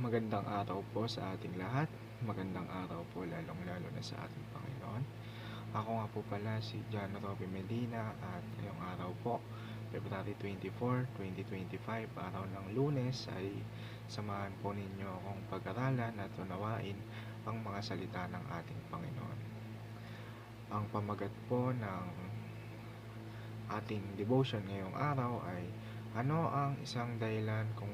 Magandang araw po sa ating lahat. Magandang araw po lalong-lalo na sa ating Panginoon. Ako nga po pala si John Roby Medina at ngayong araw po, February 24, 2025, araw ng lunes ay samahan po ninyo akong pag-aralan at unawain ang mga salita ng ating Panginoon. Ang pamagat po ng ating devotion ngayong araw ay ano ang isang dahilan kung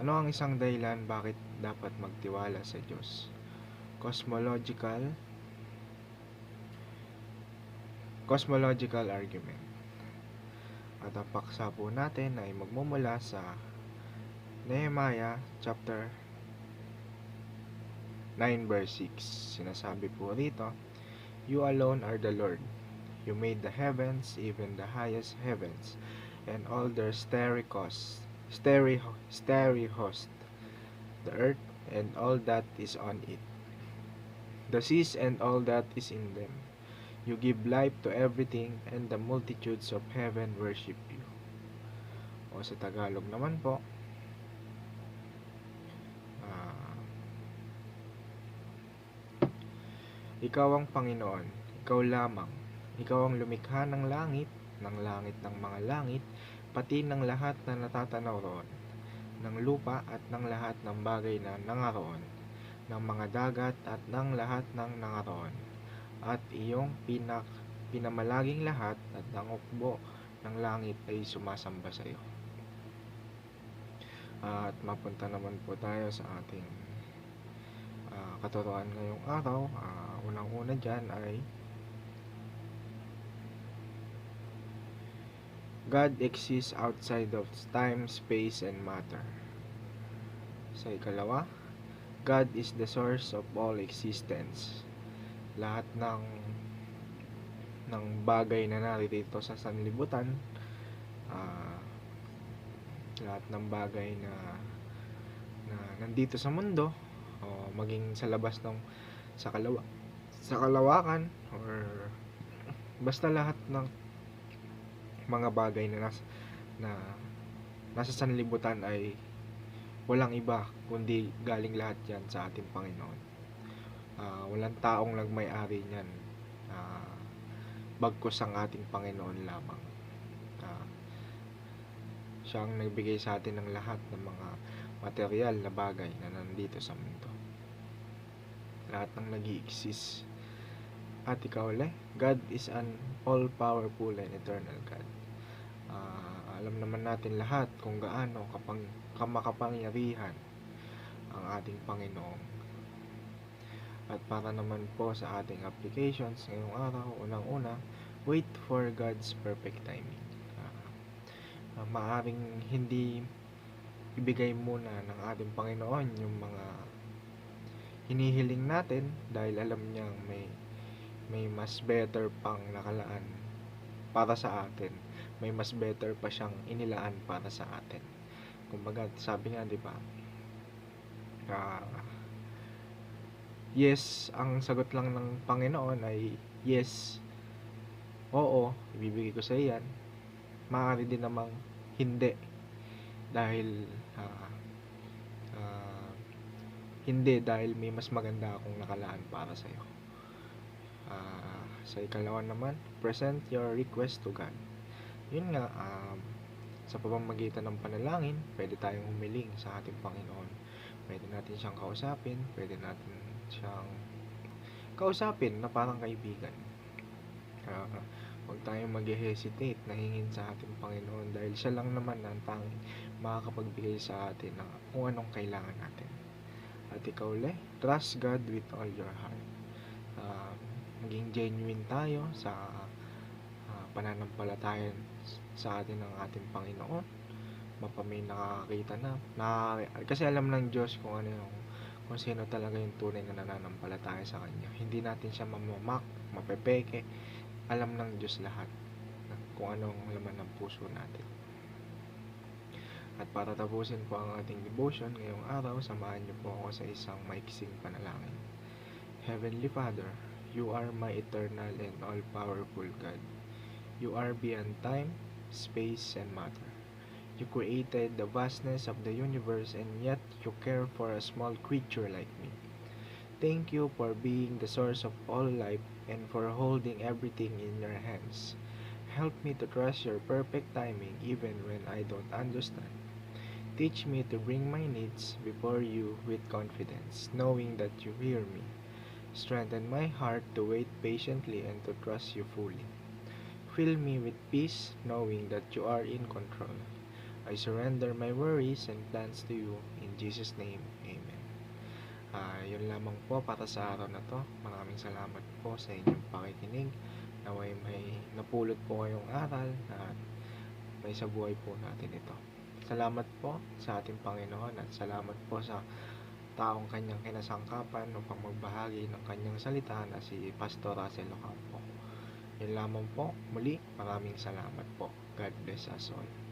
ano ang isang dahilan bakit dapat magtiwala sa Diyos? Cosmological Cosmological argument. At ang paksa po natin ay magmumula sa Nehemiah chapter 9 verse 6. Sinasabi po rito, You alone are the Lord. You made the heavens, even the highest heavens, and all their starry costs starry, starry host, the earth and all that is on it, the seas and all that is in them. You give life to everything, and the multitudes of heaven worship you. O sa Tagalog naman po, ah, Ikaw ang Panginoon, ikaw lamang, ikaw ang lumikha ng langit, ng langit ng mga langit, pati ng lahat na natatanaw roon, ng lupa at ng lahat ng bagay na nangaroon, ng mga dagat at ng lahat ng nangaroon, at iyong pinak pinamalaging lahat at ang ukbo ng langit ay sumasamba sa iyo. At mapunta naman po tayo sa ating ah, katuruan ngayong araw. Ah, Unang-una dyan ay God exists outside of time, space, and matter. Sa ikalawa, God is the source of all existence. Lahat ng ng bagay na naririto sa sanlibutan, ah, lahat ng bagay na na nandito sa mundo o maging sa labas ng sa kalawa sa kalawakan or basta lahat ng mga bagay na nas, na nasa sanlibutan ay walang iba kundi galing lahat yan sa ating Panginoon. Ah, walang taong nagmay-ari niyan. Uh, bagkus ang ating Panginoon lamang. Ah, siya ang nagbigay sa atin ng lahat ng mga material na bagay na nandito sa mundo. Lahat ng nag exist At ikaw ulit, God is an all-powerful and eternal God. Ah, alam naman natin lahat kung gaano kapang kamakapangyarihan ang ating Panginoon. At para naman po sa ating applications ngayong araw, unang-una, wait for God's perfect timing. Ah, ah, maaring hindi ibigay muna ng ating Panginoon yung mga hinihiling natin dahil alam niyang may may mas better pang nakalaan para sa atin. May mas better pa siyang inilaan para sa atin. Kumbaga, sabi nga, 'di ba? Uh, yes, ang sagot lang ng Panginoon ay yes. Oo, ibibigay ko sa iyan. Maaari din namang hindi. Dahil uh, uh, hindi dahil may mas maganda akong nakalaan para sa iyo. Uh, sa ikalawa naman, present your request to God. Yun nga, um, sa pamamagitan ng panalangin, pwede tayong humiling sa ating Panginoon. Pwede natin siyang kausapin, pwede natin siyang kausapin na parang kaibigan. Uh, huwag tayong mag-hesitate na hingin sa ating Panginoon dahil siya lang naman ang tanging makakapagbigay sa atin ng kung anong kailangan natin. At ikaw le, trust God with all your heart. Maging genuine tayo sa uh, pananampalataya sa atin ng ating Panginoon. Mapamay nakakakita na, na kasi alam ng Diyos kung ano yung kung sino talaga yung tunay na nananampalataya sa Kanya. Hindi natin siya mamamak mapepeke. Alam ng Diyos lahat kung anong laman ng puso natin. At para tapusin po ang ating devotion ngayong araw samahan niyo po ako sa isang maiksing panalangin. Heavenly Father You are my eternal and all-powerful God. You are beyond time, space, and matter. You created the vastness of the universe and yet you care for a small creature like me. Thank you for being the source of all life and for holding everything in your hands. Help me to trust your perfect timing even when I don't understand. Teach me to bring my needs before you with confidence, knowing that you hear me. Strengthen my heart to wait patiently and to trust you fully. Fill me with peace, knowing that you are in control. I surrender my worries and plans to you. In Jesus' name, Amen. Ah, yun lamang po para sa araw na to. Maraming salamat po sa inyong pakikinig. Naway may napulot po kayong aral at may sa buhay po natin ito. Salamat po sa ating Panginoon at salamat po sa taong kanyang kinasangkapan upang magbahagi ng kanyang salita na si Pastor Russell Ocampo. Yun lamang po. Muli, maraming salamat po. God bless us all.